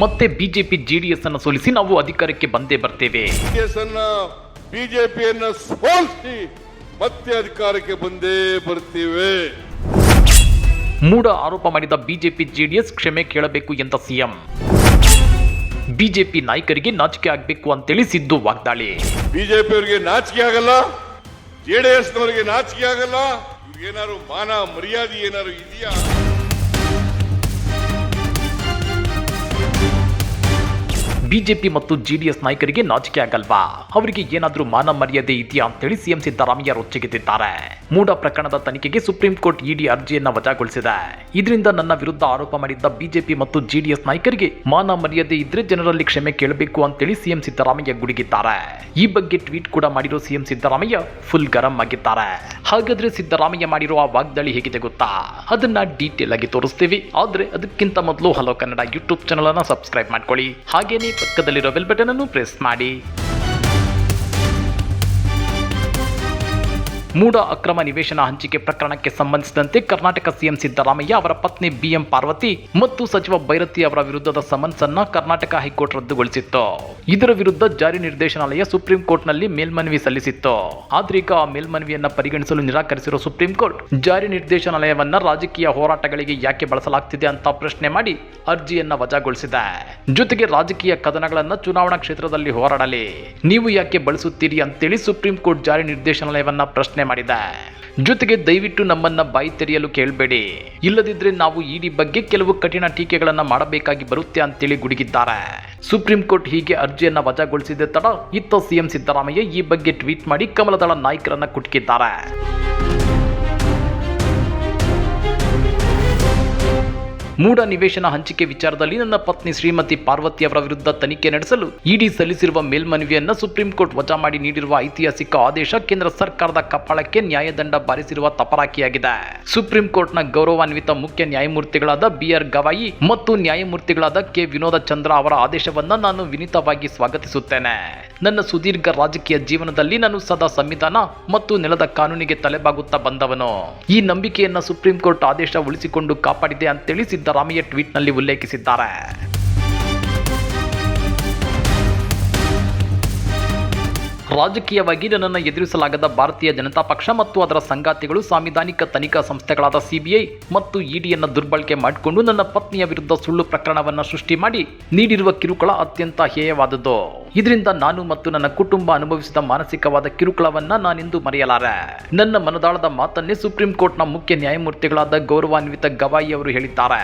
ಮತ್ತೆ BJP S ಅನ್ನು ಸೋಲಿಸಿ ನಾವು ಅಧಿಕಾರಕ್ಕೆ ಬಂದೇ ಬರ್ತೇವೆ. ಬಿಜೆಪಿಯನ್ನು ಸೋಲಿಸಿ ಮತ್ತೆ ಅಧಿಕಾರಕ್ಕೆ ಬಂದೇ ಬರ್ತೇವೆ. ಮೂಢ ಆರೋಪ ಮಾಡಿದ ಬಿಜೆಪಿ ಜೆಡಿಎಸ್ ಕ್ಷಮೆ ಕೇಳಬೇಕು ಎಂದ ಸಿಎಂ. ಬಿಜೆಪಿ ನಾಯಕರಿಗೆ ನಾಚಿಕೆ ಆಗಬೇಕು ಅಂತೇಳಿ ಸಿದ್ದು ವಾಗ್ದಾಳಿ. ಬಿಜೆಪಿಯವರಿಗೆ ನಾಚಿಕೆ ಆಗಲ್ಲ ಜೆಡಿಎಸ್ ನಾಚಿಕೆ ಆಗಲ್ಲ ಏನಾದ್ರು ಮಾನ ಮರ್ಯಾದೆ ಏನಾದ್ರು ಇದೆಯಾ? ಬಿಜೆಪಿ ಮತ್ತು ಜೆಡಿಎಸ್ ನಾಯಕರಿಗೆ ನಾಚಿಕೆ ಆಗಲ್ವಾ? ಅವರಿಗೆ ಏನಾದರೂ ಮಾನ ಮರ್ಯಾದೆ ಇದೆಯಾ ಅಂತೇಳಿ ಸಿಎಂ ಸಿದ್ದರಾಮಯ್ಯ ರೊಚ್ಚಿಗೆದ್ದಿದ್ದಾರೆ ಮೂಡ ಪ್ರಕರಣದ ತನಿಖೆಗೆ ಸುಪ್ರೀಂ ಕೋರ್ಟ್ ಇಡಿ ಅರ್ಜಿಯನ್ನ ವಜಾಗೊಳಿಸಿದೆ. ಇದರಿಂದ ನನ್ನ ವಿರುದ್ಧ ಆರೋಪ ಮಾಡಿದ್ದ ಬಿಜೆಪಿ ಮತ್ತು ಜೆಡಿಎಸ್ ನಾಯಕರಿಗೆ ಮಾನ ಮರ್ಯಾದೆ ಇದ್ರೆ ಜನರಲ್ಲಿ ಕ್ಷಮೆ ಕೇಳಬೇಕು ಅಂತೇಳಿ ಸಿಎಂ ಸಿದ್ದರಾಮಯ್ಯ ಗುಡುಗಿದ್ದಾರೆ. ಈ ಬಗ್ಗೆ ಟ್ವೀಟ್ ಕೂಡ ಮಾಡಿರೋ ಸಿಎಂ ಸಿದ್ದರಾಮಯ್ಯ ಫುಲ್ ಗರಂ ಆಗಿದ್ದಾರೆ. ಹಾಗಾದ್ರೆ ಸಿದ್ದರಾಮಯ್ಯ ಮಾಡಿರುವ ಆ ವಾಗ್ದಾಳಿ ಹೇಗಿದೆ ಗೊತ್ತಾ? ಅದನ್ನ ಡೀಟೇಲ್ ಆಗಿ ತೋರಿಸ್ತೀವಿ. ಆದ್ರೆ ಅದಕ್ಕಿಂತ ಮೊದಲು ಹಲೋ ಕನ್ನಡ ಯೂಟ್ಯೂಬ್ ಚಾನಲ್ ಅನ್ನ ಸಬ್ಸ್ಕ್ರೈಬ್ ಮಾಡ್ಕೊಳ್ಳಿ. ಹಾಗೇನೇ ಪಕ್ಕದಲ್ಲಿರೋ ಬೆಲ್ ಬಟನ್ ಅನ್ನು ಪ್ರೆಸ್ ಮಾಡಿ. ಮೂಢ ಅಕ್ರಮ ನಿವೇಶನ ಹಂಚಿಕೆ ಪ್ರಕರಣಕ್ಕೆ ಸಂಬಂಧಿಸಿದಂತೆ ಕರ್ನಾಟಕ ಸಿಎಂ ಸಿದ್ದರಾಮಯ್ಯ ಅವರ ಪತ್ನಿ ಬಿಎಂ ಪಾರ್ವತಿ ಮತ್ತು ಸಚಿವ ಭೈರತಿ ಅವರ ವಿರುದ್ಧದ ಸಮನ್ಸ್ ಅನ್ನ ಕರ್ನಾಟಕ ಹೈಕೋರ್ಟ್ ರದ್ದುಗೊಳಿಸಿತ್ತು. ಇದರ ವಿರುದ್ಧ ಜಾರಿ ನಿರ್ದೇಶನಾಲಯ ಸುಪ್ರೀಂ ಕೋರ್ಟ್ನಲ್ಲಿ ಮೇಲ್ಮನವಿ ಸಲ್ಲಿಸಿತ್ತು. ಆದ್ರೆ ಆ ಮೇಲ್ಮನವಿಯನ್ನ ಪರಿಗಣಿಸಲು ನಿರಾಕರಿಸಿರುವ ಸುಪ್ರೀಂ ಕೋರ್ಟ್ ಜಾರಿ ನಿರ್ದೇಶನಾಲಯವನ್ನ ರಾಜಕೀಯ ಹೋರಾಟಗಳಿಗೆ ಯಾಕೆ ಬಳಸಲಾಗ್ತಿದೆ ಅಂತ ಪ್ರಶ್ನೆ ಮಾಡಿ ಅರ್ಜಿಯನ್ನ ವಜಾಗೊಳಿಸಿದೆ. ಜೊತೆಗೆ ರಾಜಕೀಯ ಕದನಗಳನ್ನ ಚುನಾವಣಾ ಕ್ಷೇತ್ರದಲ್ಲಿ ಹೋರಾಡಲಿ. ನೀವು ಯಾಕೆ ಬಳಸುತ್ತೀರಿ ಅಂತೇಳಿ ಸುಪ್ರೀಂ ಕೋರ್ಟ್ ಜಾರಿ ನಿರ್ದೇಶನಾಲಯವನ್ನ ಪ್ರಶ್ನೆ ಮಾಡಿದೆ ಜೊತೆಗೆ ದಯವಿಟ್ಟು ನಮ್ಮನ್ನ ಬಾಯಿ ತೆರೆಯಲು ಕೇಳಬೇಡಿ. ಇಲ್ಲದಿದ್ರೆ ನಾವು ಇಡಿ ಬಗ್ಗೆ ಕೆಲವು ಕಠಿಣ ಟೀಕೆಗಳನ್ನ ಮಾಡಬೇಕಾಗಿ ಬರುತ್ತೆ ಅಂತೇಳಿ ಗುಡುಗಿದ್ದಾರೆ. ಸುಪ್ರೀಂ ಕೋರ್ಟ್ ಹೀಗೆ ಅರ್ಜಿಯನ್ನ ವಜಾಗೊಳಿಸಿದ ತಡ ಇತ್ತ ಸಿಎಂ ಸಿದ್ದರಾಮಯ್ಯ ಈ ಬಗ್ಗೆ ಟ್ವೀಟ್ ಮಾಡಿ ಕಮಲದಳ ನಾಯಕರನ್ನ ಕುಟುಕಿದ್ದಾರೆ. ಮೂಢ ನಿವೇಶನ ಹಂಚಿಕೆ ವಿಚಾರದಲ್ಲಿ ನನ್ನ ಪತ್ನಿ ಶ್ರೀಮತಿ ಪಾರ್ವತಿ ಅವರ ವಿರುದ್ಧ ತನಿಖೆ ನಡೆಸಲು ಇಡಿ ಸಲ್ಲಿಸಿರುವ ಮೇಲ್ಮನವಿಯನ್ನು ಸುಪ್ರೀಂ ಕೋರ್ಟ್ ವಜಾ ಮಾಡಿ ನೀಡಿರುವ ಐತಿಹಾಸಿಕ ಆದೇಶ ಕೇಂದ್ರ ಸರ್ಕಾರದ ಕಪಾಳಕ್ಕೆ ನ್ಯಾಯದಂಡ ಬಾರಿಸಿರುವ ತಪರಾಕಿಯಾಗಿದೆ. ಸುಪ್ರೀಂ ಕೋರ್ಟ್ನ ಗೌರವಾನ್ವಿತ ಮುಖ್ಯ ನ್ಯಾಯಮೂರ್ತಿಗಳಾದ ಬಿಆರ್ ಗವಾಯಿ ಮತ್ತು ನ್ಯಾಯಮೂರ್ತಿಗಳಾದ ಕೆ ವಿನೋದ ಚಂದ್ರ ಅವರ ಆದೇಶವನ್ನ ನಾನು ವಿನೀತವಾಗಿ ಸ್ವಾಗತಿಸುತ್ತೇನೆ. ನನ್ನ ಸುದೀರ್ಘ ರಾಜಕೀಯ ಜೀವನದಲ್ಲಿ ನಾನು ಸದಾ ಸಂವಿಧಾನ ಮತ್ತು ನೆಲದ ಕಾನೂನಿಗೆ ತಲೆಬಾಗುತ್ತಾ ಬಂದವನು. ಈ ನಂಬಿಕೆಯನ್ನ ಸುಪ್ರೀಂ ಕೋರ್ಟ್ ಆದೇಶ ಉಳಿಸಿಕೊಂಡು ಕಾಪಾಡಿದೆ ಅಂತೇಳಿ ಸಿದ್ದರಾಮಯ್ಯ ಟ್ವೀಟ್ನಲ್ಲಿ ಉಲ್ಲೇಖಿಸಿದ್ದಾರೆ. ರಾಜಕೀಯವಾಗಿ ನನ್ನನ್ನು ಎದುರಿಸಲಾಗದ ಭಾರತೀಯ ಜನತಾ ಪಕ್ಷ ಮತ್ತು ಅದರ ಸಂಗಾತಿಗಳು ಸಾಂವಿಧಾನಿಕ ತನಿಖಾ ಸಂಸ್ಥೆಗಳಾದ ಸಿಬಿಐ ಮತ್ತು ಇಡಿಯನ್ನು ದುರ್ಬಳಕೆ ಮಾಡಿಕೊಂಡು ನನ್ನ ಪತ್ನಿಯ ವಿರುದ್ಧ ಸುಳ್ಳು ಪ್ರಕರಣವನ್ನು ಸೃಷ್ಟಿ ಮಾಡಿ ನೀಡಿರುವ ಕಿರುಕುಳ ಅತ್ಯಂತ ಹೇಯವಾದದ್ದು. ಇದರಿಂದ ನಾನು ಮತ್ತು ನನ್ನ ಕುಟುಂಬ ಅನುಭವಿಸಿದ ಮಾನಸಿಕವಾದ ಕಿರುಕುಳವನ್ನ ನಾನಿಂದು ಮರೆಯಲಾರೆ. ನನ್ನ ಮನದಾಳದ ಮಾತನ್ನೇ ಸುಪ್ರೀಂ ಕೋರ್ಟ್ನ ಮುಖ್ಯ ನ್ಯಾಯಮೂರ್ತಿಗಳಾದ ಗೌರವಾನ್ವಿತ ಗವಾಯಿ ಅವರು ಹೇಳಿದ್ದಾರೆ.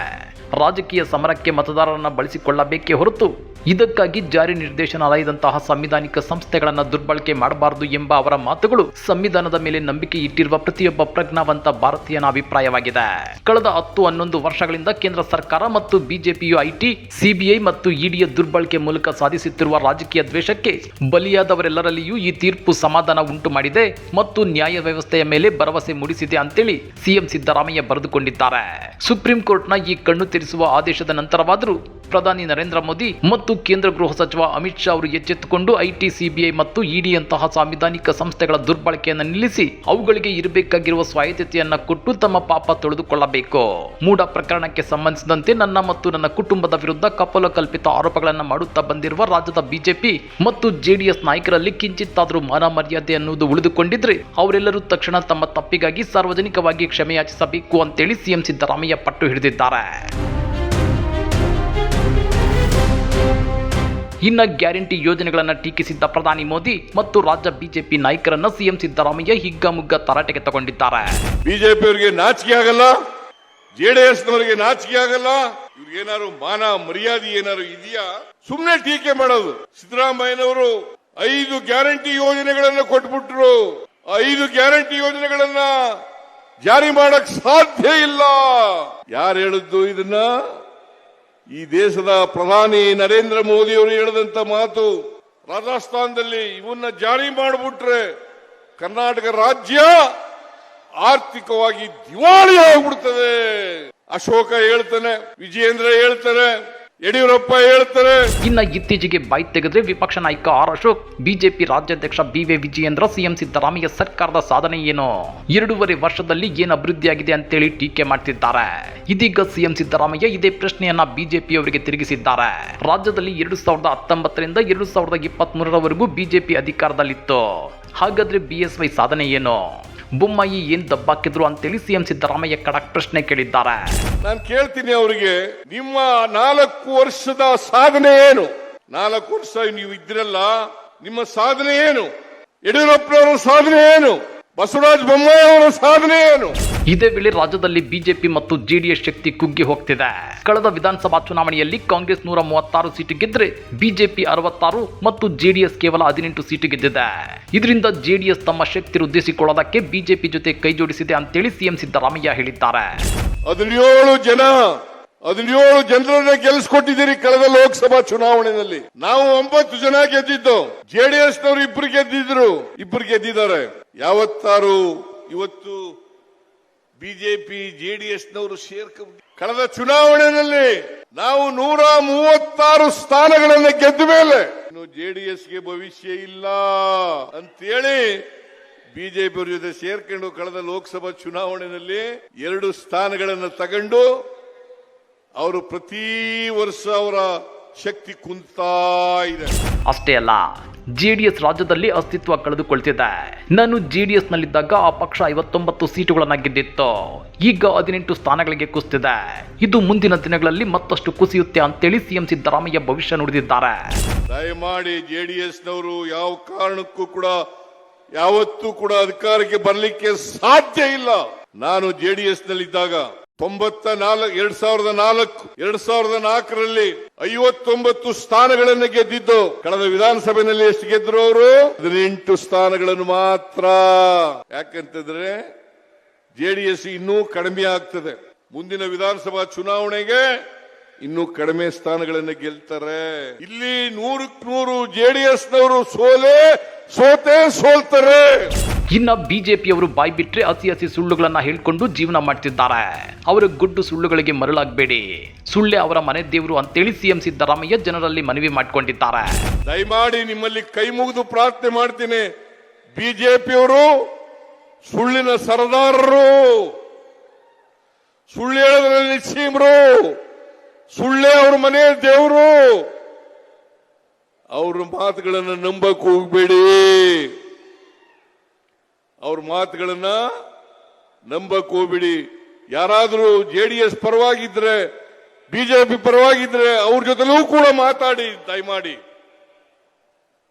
ರಾಜಕೀಯ ಸಮರಕ್ಕೆ ಮತದಾರರನ್ನ ಬಳಸಿಕೊಳ್ಳಬೇಕೇ ಹೊರತು ಇದಕ್ಕಾಗಿ ಜಾರಿ ನಿರ್ದೇಶನಾಲಯದಂತಹ ಸಂವಿಧಾನಿಕ ಸಂಸ್ಥೆಗಳನ್ನು ದುರ್ಬಳಕೆ ಮಾಡಬಾರದು ಎಂಬ ಅವರ ಮಾತುಗಳು ಸಂವಿಧಾನದ ಮೇಲೆ ನಂಬಿಕೆ ಇಟ್ಟಿರುವ ಪ್ರತಿಯೊಬ್ಬ ಪ್ರಜ್ಞಾವಂತ ಭಾರತೀಯನ ಅಭಿಪ್ರಾಯವಾಗಿದೆ. ಕಳೆದ ಹತ್ತು ಹನ್ನೊಂದು ವರ್ಷಗಳಿಂದ ಕೇಂದ್ರ ಸರ್ಕಾರ ಮತ್ತು ಬಿಜೆಪಿಯು ಐಟಿ, ಸಿಬಿಐ ಮತ್ತು ಇಡಿಯ ದುರ್ಬಳಕೆ ಮೂಲಕ ಸಾಧಿಸುತ್ತಿರುವ ರಾಜಕೀಯ ದ್ವೇಷಕ್ಕೆ ಬಲಿಯಾದವರೆಲ್ಲರಲ್ಲಿಯೂ ಈ ತೀರ್ಪು ಸಮಾಧಾನ ಉಂಟು ಮಾಡಿದೆ ಮತ್ತು ನ್ಯಾಯ ವ್ಯವಸ್ಥೆಯ ಮೇಲೆ ಭರವಸೆ ಮೂಡಿಸಿದೆ ಅಂತೇಳಿ ಸಿಎಂ ಸಿದ್ದರಾಮಯ್ಯ ಬರೆದುಕೊಂಡಿದ್ದಾರೆ. ಸುಪ್ರೀಂ ಕೋರ್ಟ್ನ ಈ ಕಣ್ಣು ತೆರೆಸುವ ಆದೇಶದ ನಂತರವಾದರೂ ಪ್ರಧಾನಿ ನರೇಂದ್ರ ಮೋದಿ ಮತ್ತು ಕೇಂದ್ರ ಗೃಹ ಸಚಿವ ಅಮಿತ್ ಶಾ ಅವರು ಎಚ್ಚೆತ್ತುಕೊಂಡು ಐಟಿ, ಸಿಬಿಐ ಮತ್ತು ಇಡಿಯಂತಹ ಸಾಂವಿಧಾನಿಕ ಸಂಸ್ಥೆಗಳ ದುರ್ಬಳಕೆಯನ್ನು ನಿಲ್ಲಿಸಿ ಅವುಗಳಿಗೆ ಇರಬೇಕಾಗಿರುವ ಸ್ವಾಯತ್ತತೆಯನ್ನು ಕೊಟ್ಟು ತಮ್ಮ ಪಾಪ ತೊಳೆದುಕೊಳ್ಳಬೇಕು. ಮೂಡ ಪ್ರಕರಣಕ್ಕೆ ಸಂಬಂಧಿಸಿದಂತೆ ನನ್ನ ಮತ್ತು ನನ್ನ ಕುಟುಂಬದ ವಿರುದ್ಧ ಕಪೋಲಕಲ್ಪಿತ ಆರೋಪಗಳನ್ನು ಮಾಡುತ್ತಾ ಬಂದಿರುವ ರಾಜ್ಯದ ಬಿಜೆಪಿ ಮತ್ತು ಜೆಡಿಎಸ್ ನಾಯಕರಲ್ಲಿ ಕಿಂಚಿತ್ತಾದರೂ ಮಾನ ಮರ್ಯಾದೆ ಅನ್ನುವುದು ಉಳಿದುಕೊಂಡಿದ್ರೆ ಅವರೆಲ್ಲರೂ ತಕ್ಷಣ ತಮ್ಮ ತಪ್ಪಿಗಾಗಿ ಸಾರ್ವಜನಿಕವಾಗಿ ಕ್ಷಮೆಯಾಚಿಸಬೇಕು ಅಂತೇಳಿ ಸಿಎಂ ಸಿದ್ದರಾಮಯ್ಯ ಪಟ್ಟು ಹಿಡಿದಿದ್ದಾರೆ. ಇನ್ನ ಗ್ಯಾರಂಟಿ ಯೋಜನೆಗಳನ್ನು ಟೀಕಿಸಿದ್ದ ಪ್ರಧಾನಿ ಮೋದಿ ಮತ್ತು ರಾಜ್ಯ ಬಿಜೆಪಿ ನಾಯಕರನ್ನ ಸಿಎಂ ಸಿದ್ದರಾಮಯ್ಯ ಹಿಗ್ಗಮುಗ್ಗ ತರಾಟೆಗೆ ತಗೊಂಡಿದ್ದಾರೆ. ಬಿಜೆಪಿಯವರಿಗೆ ನಾಚಿಕೆ ಆಗಲ್ಲ? ಜೆಡಿಎಸ್ ನವರಿಗೆ ನಾಚಿಕೆ ಆಗಲ್ಲ? ಇವ್ರಿಗೆ ಏನಾದ್ರು ಮಾನ ಮರ್ಯಾದೆ ಏನಾದ್ರು ಇದೆಯಾ? ಸುಮ್ನೆ ಟೀಕೆ ಮಾಡೋದು. ಸಿದ್ದರಾಮಯ್ಯನವರು ಐದು ಗ್ಯಾರಂಟಿ ಯೋಜನೆಗಳನ್ನ ಕೊಟ್ಬಿಟ್ರು. ಐದು ಗ್ಯಾರಂಟಿ ಯೋಜನೆಗಳನ್ನ ಜಾರಿ ಮಾಡಕ್ ಸಾಧ್ಯ ಇಲ್ಲ. ಯಾರು ಹೇಳಿದ್ದು ಇದನ್ನ? ಈ ದೇಶದ ಪ್ರಧಾನಿ ನರೇಂದ್ರ ಮೋದಿ ಅವರು ಹೇಳಿದಂತ ಮಾತು ರಾಜಸ್ಥಾನದಲ್ಲಿ ಇವನ್ನ ಜಾರಿ ಮಾಡಿಬಿಟ್ರೆ ಕರ್ನಾಟಕ ರಾಜ್ಯ ಆರ್ಥಿಕವಾಗಿ ದಿವಾಳಿ ಆಗ್ಬಿಡ್ತದೆ. ಅಶೋಕ ಹೇಳ್ತಾನೆ, ವಿಜಯೇಂದ್ರ ಹೇಳ್ತಾರೆ ಯಡಿಯೂರಪ್ಪ ಹೇಳ್ತಾರೆ. ಇನ್ನ ಇತ್ತೀಚೆಗೆ ಬಾಯ್ ತೆಗೆದ್ರೆ ವಿಪಕ್ಷ ನಾಯಕ ಆರ್ ಅಶೋಕ್, ಬಿಜೆಪಿ ರಾಜ್ಯಾಧ್ಯಕ್ಷ B V Vijayendra, CM Siddaramaiah ಸರ್ಕಾರದ ಸಾಧನೆ ಏನು? ಎರಡೂವರೆ ವರ್ಷದಲ್ಲಿ ಏನು ಅಭಿವೃದ್ಧಿಯಾಗಿದೆ ಅಂತೇಳಿ ಟೀಕೆ ಮಾಡ್ತಿದ್ದಾರೆ. ಇದೀಗ ಸಿಎಂ ಸಿದ್ದರಾಮಯ್ಯ ಇದೇ ಪ್ರಶ್ನೆಯನ್ನ ಬಿಜೆಪಿ ಅವರಿಗೆ ತಿರುಗಿಸಿದ್ದಾರೆ. ರಾಜ್ಯದಲ್ಲಿ ಎರಡು ಸಾವಿರದ ಹತ್ತೊಂಬತ್ತರಿಂದ ಎರಡು ಸಾವಿರದ ಇಪ್ಪತ್ತ್ ಮೂರರವರೆಗೂ ಬಿಜೆಪಿ ಅಧಿಕಾರದಲ್ಲಿತ್ತು. ಹಾಗಾದ್ರೆ ಬಿಎಸ್ವೈ ಸಾಧನೆ ಏನು? ಬೊಮ್ಮಾಯಿ ಏನ್ ದಬ್ಬಾಕಿದ್ರು ಅಂತೇಳಿ ಸಿಎಂ ಸಿದ್ದರಾಮಯ್ಯ ಕಡಕ್ ಪ್ರಶ್ನೆ ಕೇಳಿದ್ದಾರೆ. ನಾನು ಕೇಳ್ತೀನಿ ಅವರಿಗೆ, ನಿಮ್ಮ ನಾಲ್ಕು ವರ್ಷದ ಸಾಧನೆ ಏನು? ನಾಲ್ಕು ವರ್ಷ ನೀವು ಇದ್ರಲ್ಲ ನಿಮ್ಮ ಸಾಧನೆ ಏನು? ಯಡಿಯೂರಪ್ಪನವರ ಸಾಧನೆ ಏನು? ಬಸವರಾಜ ಬೊಮ್ಮಾಯಿ ಅವರ ಸಾಧನೆ ಏನು? ಇದೇ ವೇಳೆ ರಾಜ್ಯದಲ್ಲಿ ಬಿಜೆಪಿ ಮತ್ತು ಜೆಡಿಎಸ್ ಶಕ್ತಿ ಕುಗ್ಗಿ ಹೋಗ್ತಿದೆ. ಕಳೆದ ವಿಧಾನಸಭಾ ಚುನಾವಣೆಯಲ್ಲಿ ಕಾಂಗ್ರೆಸ್ ನೂರ ಮೂವತ್ತಾರು ಸೀಟು ಗೆದ್ರೆ ಬಿಜೆಪಿ ಅರವತ್ತಾರು ಮತ್ತು ಜೆಡಿಎಸ್ ಕೇವಲ ಹದಿನೆಂಟು ಸೀಟು ಗೆದ್ದಿದೆ. ಇದರಿಂದ ಜೆಡಿಎಸ್ ತಮ್ಮ ಶಕ್ತಿ ವೃದ್ಧಿಸಿಕೊಳ್ಳೋದಕ್ಕೆ ಬಿಜೆಪಿ ಜೊತೆ ಕೈ ಜೋಡಿಸಿದೆ ಅಂತೇಳಿ ಸಿಎಂ ಸಿದ್ದರಾಮಯ್ಯ ಹೇಳಿದ್ದಾರೆ. ಹದಿನೇಳು ಜನ, ಹದಿನೇಳು ಜನರನ್ನ ಗೆಲ್ಲಿಸ್ಕೊಟ್ಟಿದ್ದೀರಿ ಕಳೆದ ಲೋಕಸಭಾ ಚುನಾವಣೆಯಲ್ಲಿ. ನಾವು ಒಂಬತ್ತು ಜನ ಗೆದ್ದಿದ್ದು ಜೆಡಿಎಸ್ ನವರು ಇಬ್ರು ಗೆದ್ದಿದ್ರು, ಇಬ್ರು ಗೆದ್ದಿದ್ದಾರೆ. ಯಾವತ್ತಾರು ಇವತ್ತು ಬಿಜೆಪಿ ಜೆಡಿಎಸ್ ನವರು ಸೇರ್ಕ ಕಳೆದ ಚುನಾವಣೆಯಲ್ಲಿ ನಾವು ನೂರ ಮೂವತ್ತಾರು ಸ್ಥಾನಗಳನ್ನು ಗೆದ್ದ ಮೇಲೆ ಇನ್ನು ಜೆಡಿಎಸ್ಗೆ ಭವಿಷ್ಯ ಇಲ್ಲ ಅಂತೇಳಿ ಬಿಜೆಪಿ ಅವ್ರ ಜೊತೆ ಸೇರ್ಕೊಂಡು ಕಳೆದ ಲೋಕಸಭಾ ಚುನಾವಣೆಯಲ್ಲಿ ಎರಡು ಸ್ಥಾನಗಳನ್ನು ತಗೊಂಡು ಅವರು ಪ್ರತಿ ವರ್ಷ ಅವರ ಶಕ್ತಿ ಕುಂತಾ ಇದೆ ಅಷ್ಟೇ ಅಲ್ಲ. ಜೆಡಿಎಸ್ ರಾಜ್ಯದಲ್ಲಿ ಅಸ್ತಿತ್ವ ಕಳೆದುಕೊಳ್ತಿದೆ. ನಾನು ಜೆಡಿಎಸ್ ನಲ್ಲಿದ್ದಾಗ ಆ ಪಕ್ಷ ಐವತ್ತೊಂಬತ್ತು ಸೀಟುಗಳನ್ನ ಗೆದ್ದಿತ್ತು. ಈಗ ಹದಿನೆಂಟು ಸ್ಥಾನಗಳಿಗೆ ಕುಸಿದಿದೆ ಇದು ಮುಂದಿನ ದಿನಗಳಲ್ಲಿ ಮತ್ತಷ್ಟು ಕುಸಿಯುತ್ತೆ ಅಂತೇಳಿ ಸಿಎಂ ಸಿದ್ದರಾಮಯ್ಯ ಭವಿಷ್ಯ ನುಡಿದಿದ್ದಾರೆ. ದಯಮಾಡಿ ಜೆಡಿಎಸ್ ನವರು ಯಾವ ಕಾರಣಕ್ಕೂ ಕೂಡ, ಯಾವತ್ತೂ ಕೂಡ ಅಧಿಕಾರಕ್ಕೆ ಬರಲಿಕ್ಕೆ ಸಾಧ್ಯ ಇಲ್ಲ. ನಾನು ಜೆಡಿಎಸ್ ನಲ್ಲಿದ್ದಾಗ ತೊಂಬತ್ತ ನಾಲ್ಕು ಎರಡ್ ಸಾವಿರದ ನಾಲ್ಕು, ಎರಡ್ ಸಾವಿರದ ನಾಲ್ಕರಲ್ಲಿ ಐವತ್ತೊಂಬತ್ತು ಸ್ಥಾನಗಳನ್ನು ಗೆದ್ದಿದ್ದು, ಕಳೆದ ವಿಧಾನಸಭೆಯಲ್ಲಿ ಎಷ್ಟು ಗೆದ್ರು ಅವರು? ಹದಿನೆಂಟು ಸ್ಥಾನಗಳನ್ನು ಮಾತ್ರ. ಯಾಕಂತಂದ್ರೆ ಜೆಡಿಎಸ್ ಇನ್ನೂ ಕಡಿಮೆ ಆಗ್ತದೆ. ಮುಂದಿನ ವಿಧಾನಸಭಾ ಚುನಾವಣೆಗೆ ಇನ್ನೂ ಕಡಿಮೆ ಸ್ಥಾನಗಳನ್ನು ಗೆಲ್ತಾರೆ. ಇಲ್ಲಿ ನೂರಕ್ಕೆ ನೂರು ಜೆಡಿಎಸ್ನವರು ಸೋಲೆ, ಸೋತೆ ಸೋಲ್ತಾರೆ. ಇನ್ನ ಬಿಜೆಪಿಯವರು ಬಾಯ್ ಬಿಟ್ರೆ ಹಸಿ ಹಸಿ ಸುಳ್ಳುಗಳನ್ನ ಹೇಳ್ಕೊಂಡು ಜೀವನ ಮಾಡ್ತಿದ್ದಾರೆ. ಅವರ ಗುಡ್ಡು ಸುಳ್ಳುಗಳಿಗೆ ಮರಳಾಗಬೇಡಿ. ಸುಳ್ಳೆ ಅವರ ಮನೆ ದೇವರು ಅಂತೇಳಿ ಸಿಎಂ ಸಿದ್ದರಾಮಯ್ಯ ಜನರಲ್ಲಿ ಮನವಿ ಮಾಡಿಕೊಂಡಿದ್ದಾರೆ. ದಯಮಾಡಿ ನಿಮ್ಮಲ್ಲಿ ಕೈ ಮುಗಿದು ಪ್ರಾರ್ಥನೆ ಮಾಡ್ತೀನಿ. ಬಿಜೆಪಿಯವರು ಸುಳ್ಳಿನ ಸರದಾರರು. ಸುಳ್ಳು ಹೇಳೋದ್ರಲ್ಲಿ ನಿಸ್ಸೀಮರು ಸುಳ್ಳೇ ಅವ್ರ ಮನೆ ದೇವರು. ಅವ್ರ ಮಾತುಗಳನ್ನು ನಂಬಕ್ ಹೋಗ್ಬೇಡಿ. ಅವ್ರ ಮಾತುಗಳನ್ನ ನಂಬಕ್ ಜೆ ಡಿ ಜೆಡಿಎಸ್ ಪರವಾಗಿದ್ರೆ ಬಿಜೆಪಿ ಪರವಾಗಿದ್ರೆ ಅವ್ರ ಜೊತೆಲೂ ಕೂಡ ಮಾತಾಡಿ, ದಯಮಾಡಿ.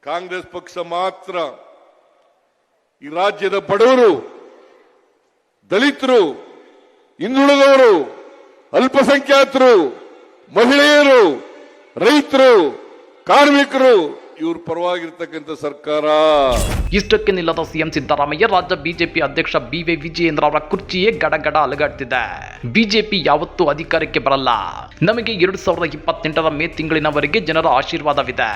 ಕಾಂಗ್ರೆಸ್ ಪಕ್ಷ ಮಾತ್ರ ಈ ರಾಜ್ಯದ ಬಡವರು, ದಲಿತರು, ಹಿಂದುಳಿದವರು, ಅಲ್ಪಸಂಖ್ಯಾತರು, ಮಹಿಳೆಯರು, ರೈತರು, ಕಾರ್ಮಿಕರು ಇವ್ರ ಪರವಾಗಿರ್ತಕ್ಕಂಥ ಸರ್ಕಾರ. ಇಷ್ಟಕ್ಕೆ ನಿಲ್ಲದ ಸಿಎಂ ಸಿದ್ದರಾಮಯ್ಯ ರಾಜ್ಯ ಬಿಜೆಪಿ ಅಧ್ಯಕ್ಷ ಬಿ ವಿ ವಿಜಯೇಂದ್ರ ಅವರ ಕುರ್ಚಿಯೇ ಗಡಗಡ ಅಲುಗಾಡ್ತಿದೆ. ಬಿಜೆಪಿ ಯಾವತ್ತೂ ಅಧಿಕಾರಕ್ಕೆ ಬರಲ್ಲ. ನಮಗೆ ಎರಡು ಸಾವಿರದ ಇಪ್ಪತ್ತೆಂಟರ ಮೇ ತಿಂಗಳಿನವರೆಗೆ ಜನರ ಆಶೀರ್ವಾದವಿದೆ.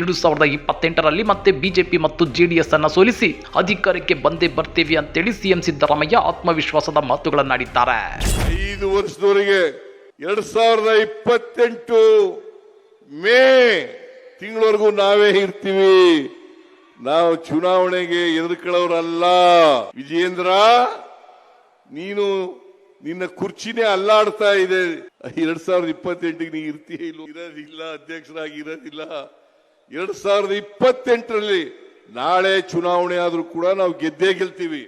ಎರಡು ಸಾವಿರದ ಇಪ್ಪತ್ತೆಂಟರಲ್ಲಿ ಮತ್ತೆ ಬಿಜೆಪಿ ಮತ್ತು ಜೆಡಿಎಸ್ ಅನ್ನ ಸೋಲಿಸಿ ಅಧಿಕಾರಕ್ಕೆ ಬಂದೇ ಬರ್ತೀವಿ ಅಂತೇಳಿ ಸಿಎಂ ಸಿದ್ದರಾಮಯ್ಯ ಆತ್ಮವಿಶ್ವಾಸದ ಮಾತುಗಳನ್ನಾಡಿದ್ದಾರೆ. ಐದು ವರ್ಷದವರೆಗೆ ಎರಡ್ ಸಾವಿರದ ಇಪ್ಪತ್ತೆಂಟು ಮೇ ತಿಂಗಳವರೆಗೂ ನಾವೇ ಇರ್ತೀವಿ. ನಾವು ಚುನಾವಣೆಗೆ ಎದುರ್ಕೊಳ್ಳೋರಲ್ಲ. ವಿಜಯೇಂದ್ರ, ನೀನು ನಿನ್ನ ಕುರ್ಚಿನೇ ಅಲ್ಲಾಡ್ತಾ ಇದೆ. ಎರಡ್ ಸಾವಿರದ ಇಪ್ಪತ್ತೆಂಟಿಗೆ ನೀ ಇರ್ತೀಯ ಇಲ್ಲ ಇರೋದಿಲ್ಲ, ಅಧ್ಯಕ್ಷರಾಗಿ ಇರೋದಿಲ್ಲ. ಎರಡ್ ಸಾವಿರದ ಇಪ್ಪತ್ತೆಂಟರಲ್ಲಿ ನಾಳೆ ಚುನಾವಣೆ ಆದ್ರೂ ಕೂಡ ನಾವು ಗೆದ್ದೇ ಗೆಲ್ತೀವಿ.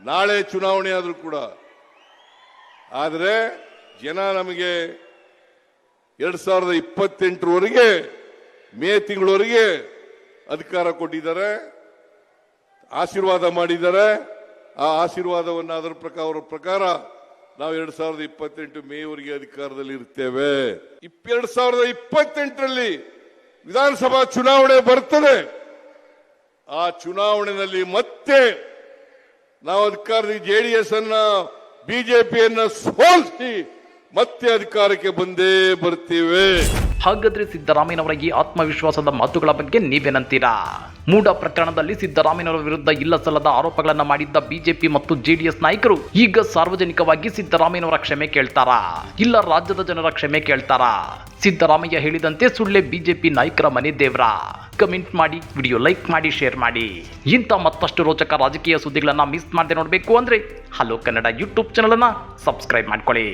ನಾಳೆ ಚುನಾವಣೆ ಆದ್ರೂ ಕೂಡ. ಆದರೆ ಜನ ನಮಗೆ ಎರಡ್ ಸಾವಿರದ ಇಪ್ಪತ್ತೆಂಟರವರೆಗೆ ಮೇ ತಿಂಗಳವರೆಗೆ ಅಧಿಕಾರ ಕೊಟ್ಟಿದ್ದಾರೆ, ಆಶೀರ್ವಾದ ಮಾಡಿದ್ದಾರೆ. ಆ ಆಶೀರ್ವಾದವನ್ನು ಅದರ ಪ್ರಕಾರ, ಅವರ ಪ್ರಕಾರ ನಾವು ಎರಡ್ ಸಾವಿರದ ಇಪ್ಪತ್ತೆಂಟು ಮೇವರೆಗೆ ಅಧಿಕಾರದಲ್ಲಿ ಇರ್ತೇವೆ. ಎರಡ್ ಸಾವಿರದ ಇಪ್ಪತ್ತೆಂಟರಲ್ಲಿ ವಿಧಾನಸಭಾ ಚುನಾವಣೆ ಬರ್ತದೆ. ಆ ಚುನಾವಣೆಯಲ್ಲಿ ಮತ್ತೆ ನಾವು ಅಧಿಕಾರದಲ್ಲಿ ಜೆಡಿಎಸ್ ಅನ್ನ, ಬಿಜೆಪಿಯನ್ನ ಸೋಲಿಸಿ ಮತ್ತೆ ಅಧಿಕಾರಕ್ಕೆ ಬಂದೇ ಬರ್ತೀವಿ ಹಾಗಾದ್ರೆ ಸಿದ್ದರಾಮಯ್ಯನವರ ಈ ಆತ್ಮವಿಶ್ವಾಸದ ಮಾತುಗಳ ಬಗ್ಗೆ ನೀವೇನಂತೀರಾ? ಮೂಡ ಪ್ರಕರಣದಲ್ಲಿ ಸಿದ್ದರಾಮಯ್ಯನವರ ವಿರುದ್ಧ ಇಲ್ಲ ಸಲ್ಲದ ಆರೋಪಗಳನ್ನು ಮಾಡಿದ್ದ ಬಿಜೆಪಿ ಮತ್ತು ಜೆಡಿಎಸ್ ನಾಯಕರು ಈಗ ಸಾರ್ವಜನಿಕವಾಗಿ ಸಿದ್ದರಾಮಯ್ಯನವರ ಕ್ಷಮೆ ಕೇಳ್ತಾರಾ? ಇಲ್ಲ ರಾಜ್ಯದ ಜನರ ಕ್ಷಮೆ ಕೇಳ್ತಾರಾ? ಸಿದ್ದರಾಮಯ್ಯ ಹೇಳಿದಂತೆ ಸುಳ್ಳೆ ಬಿಜೆಪಿ ನಾಯಕರ ಮನೆ ದೇವ್ರ. ಕಮೆಂಟ್ ಮಾಡಿ, ವಿಡಿಯೋ ಲೈಕ್ ಮಾಡಿ, ಶೇರ್ ಮಾಡಿ. ಇಂಥ ಮತ್ತಷ್ಟು ರೋಚಕ ರಾಜಕೀಯ ಸುದ್ದಿಗಳನ್ನ ಮಿಸ್ ಮಾಡದೆ ನೋಡಬೇಕು ಅಂದ್ರೆ ಹಲೋ ಕನ್ನಡ ಯೂಟ್ಯೂಬ್ ಚಾನಲ್ ಅನ್ನ ಸಬ್ಸ್ಕ್ರೈಬ್ ಮಾಡ್ಕೊಳ್ಳಿ.